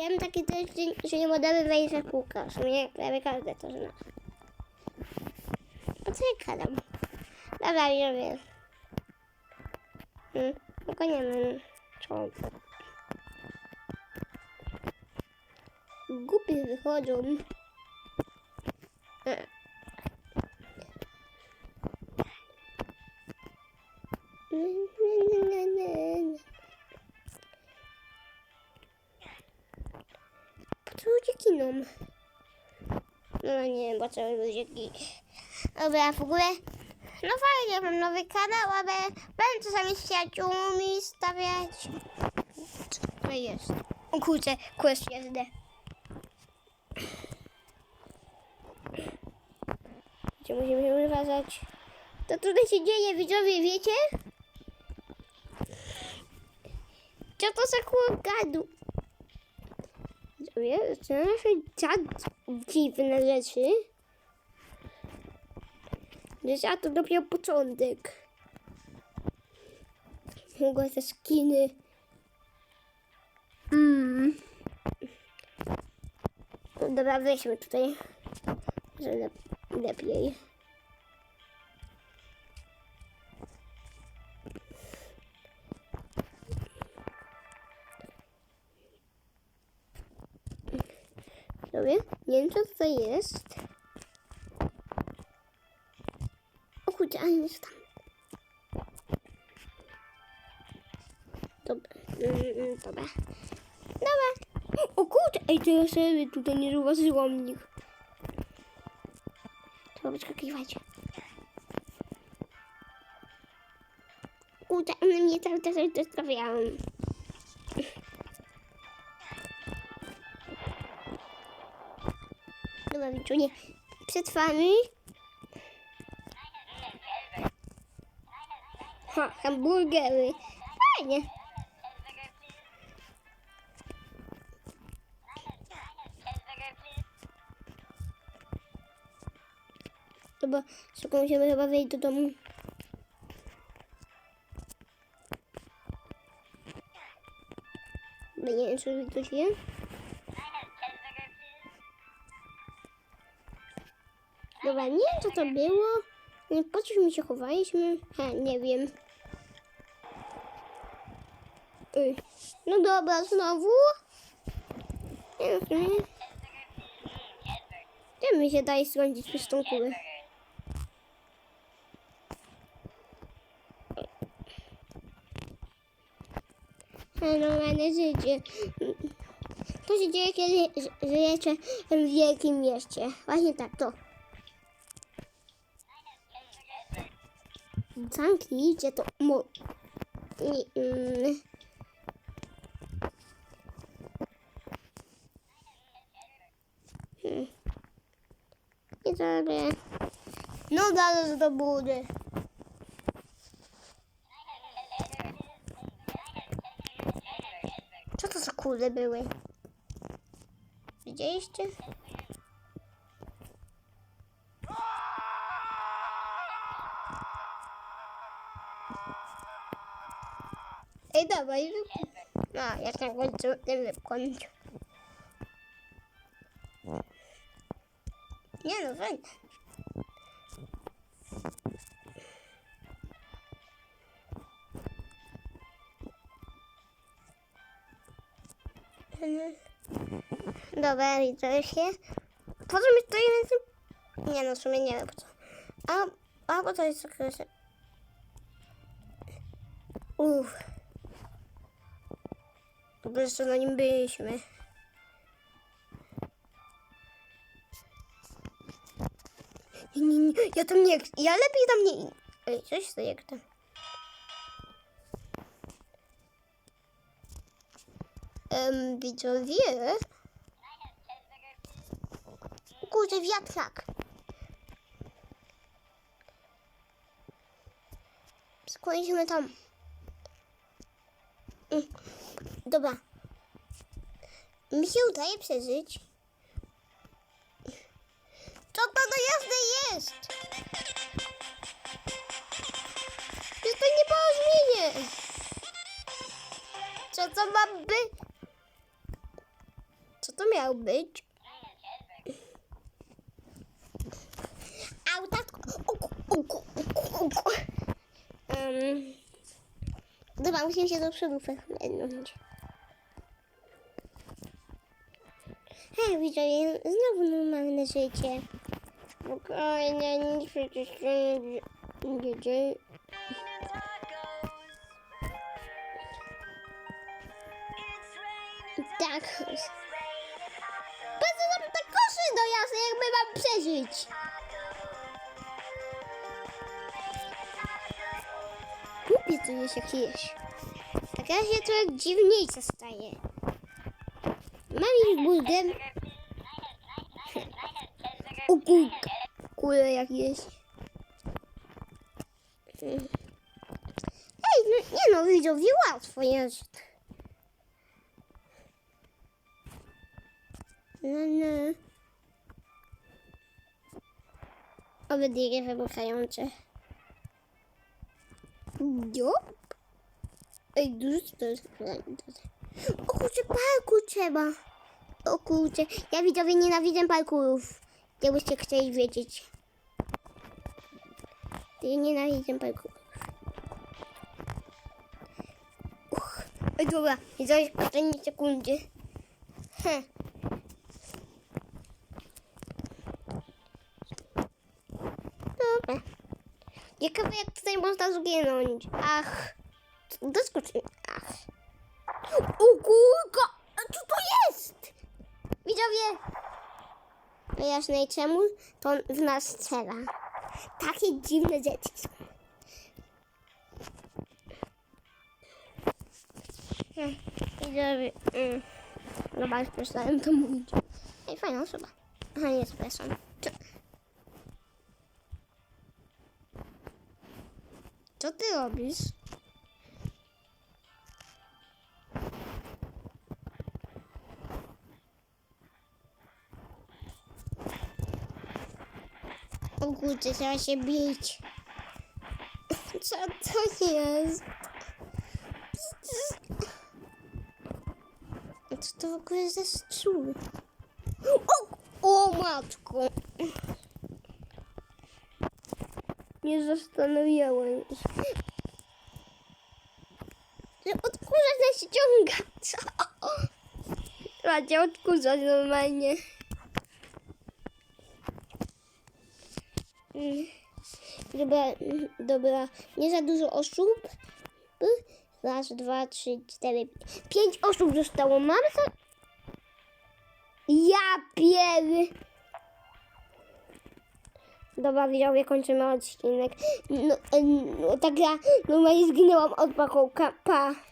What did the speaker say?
Wiem takie też, że- że nie możemy wejść na kółka. W sumie prawie każde to zna. Po co ja gadam? Dobra, już wiem. Hmm, tylko nie wiem, co. Głupie wychodzą. Ludzie kiną? No nie wiem, po co ludzie kiną. Dobra, w ogóle... No fajnie, mam nowy kanał, ale będę czasami z przyjaciółmi stawiać. Co to jest? O kurczę, quest jazdę. Gdzie musimy się uważać? To tutaj się dzieje, widzowie, wiecie? Co to za kłogadu? Widzowie, to nasze tak dziwne rzeczy. Wiesz, a to dopiero początek. Mogą te skiny. Mm. Dobra, weźmy tutaj. Że lep lepiej. Dobra, nie wiem co tutaj jest. O kurde, ale jest tam. Dobra, mm, mm, dobra. Dobra. O kurde, ej, to ja sobie tutaj nie zauważyłam nich. Trzeba wyskakiwać. Kurde, one mnie cały czas zostawiają. Dobra, widzowie, przetrwamy. Ha, hamburgery. Fajnie. Dobra, szybko musimy chyba do domu. Bo nie wiem, tu się Dobra, nie wiem, co to było. Po coś my się chowaliśmy? Ha, nie wiem. Ej, No dobra, znowu. Gdzie mi się daje sądzić przez tą kulę? Normalne życie. To się dzieje, kiedy ży- żyjecie w wielkim mieście. Właśnie tak, to. Zamknijcie to. Mo... Mm. Hmm. Nie zrobię. No zaraz do budy. Co to za kule były? Widzieliście? Ej, dawaj. No, jak na końcu tym wykończę. Nie no, fajnie. Dobra, widzę się. Po co mi stoimy z tym? Nie no, w sumie nie wiem po co. A, a bo to jest takie... że- Uff. W ogóle jeszcze na nim byliśmy. Nie, nie, nie, ja tam nie... Ja lepiej tam nie... Ej, coś staje jak tam. Um, widzowie... Kurde, wiatrak. Składaliśmy tam. Mm, Dobra. Mi się udaje przeżyć. Co to do jazdy jest? Przecież to nieporozumienie. Co to ma być? to miał być? Uku. Um, dobra, musimy się do przodu wepchnąć. Hej, widzowie, znowu normalne życie. Spokojnie, nic przecież się nie, dzieje. Tak. Po co tam te koszy do jasne, jakby mam przeżyć? Głupie to jest jakieś. Tak ja się trochę dziwniejsza staje. Mam ich budem. O kulka. Kule jakieś. Ej, no, nie no, widzowie, łatwo jest. No, no. Obydwie wybuchające. Jop. Ej, dużo to jest. O kurczę, parku trzeba. O kurczę, ja widzowie nienawidzę parkurów. Jakbyście chcieli wiedzieć. Ja nienawidzę parkurów. Uch. Ej, dobra, widzowie, w ostatniej sekundzie. Heh. Dobra. Ciekawe jak tutaj można zginąć. Ach. Doskoczy. Ach. O kurka! Co to jest? Widzowie. Wyjaśnij czemu to w nas strzela. Takie dziwne rzeczy są. Widzowie. Mm. Dobra, już przestałem to mówić. Ej, fajna osoba. Aha, nie person. Co? Co ty robisz? O kurczę, trzeba się bić. Co to jest? Co to w ogóle za szczur? O, o matko! Nie zastanawiałem się. Że odkurzacz nas ściąga. Co? Cię odkurzać normalnie. Dobra, mm, dobra, nie za dużo osób. Raz, dwa, trzy, cztery, pięć osób zostało. Mam za... Ja pier... Dobra, widzowie, kończymy odcinek. No, no tak ja normalnie zginęłam od pachołka. Pa.